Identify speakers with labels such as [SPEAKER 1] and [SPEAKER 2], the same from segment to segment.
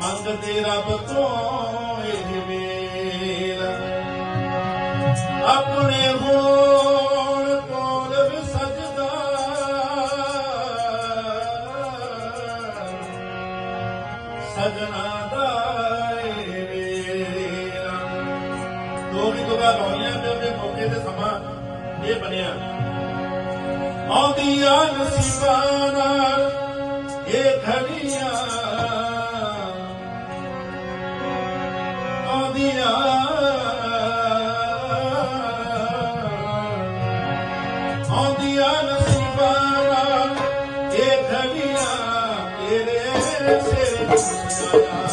[SPEAKER 1] ਮੰਗਦੇ ਰੱਬ ਤੋਂ ਇਹ ਵੇਲ ਆਪਣੇ ਹੋਣ ਸਜਣਾ ਦਾ ਇਹ ਵੇਲਾ ਦੋ ਵੀ ਦੁਆ ਗਾਉਣੀਆਂ ਤੇ ਉਹਦੇ ਮੌਕੇ ਤੇ ਸਮਾਂ ਇਹ ਬਣਿਆ ਆਉਂਦੀਆਂ ਨਸੀਬਾਂ ਨਾਲ ਇਹ ਘੜੀਆਂ ਆਉਂਦੀਆਂ ਆਉਂਦੀਆਂ ਨਸੀਬਾਂ ਨਾਲ ਇਹ ਘੜੀਆਂ ਤੇਰੇ ਸਿਰ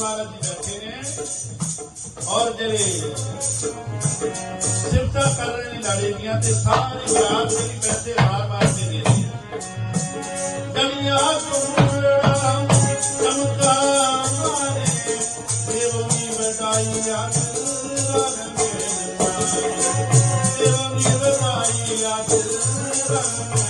[SPEAKER 1] महाराज जी बैठे ने और जे सिफता कर रहे ने लाड़े दियाँ ते, सारी रात मेरी पैसे बार बार दे देती है गलिया को Thank you.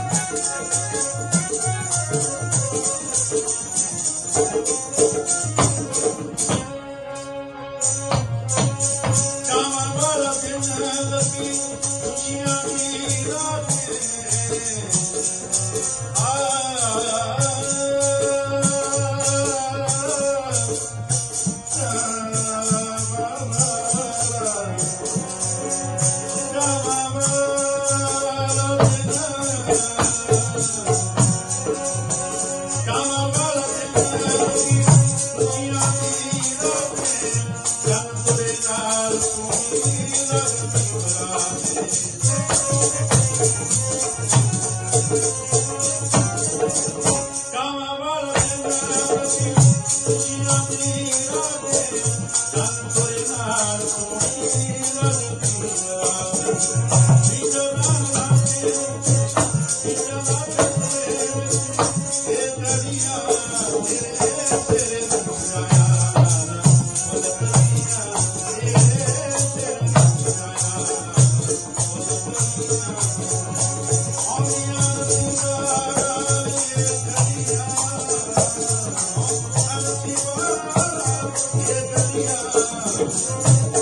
[SPEAKER 1] Yeah.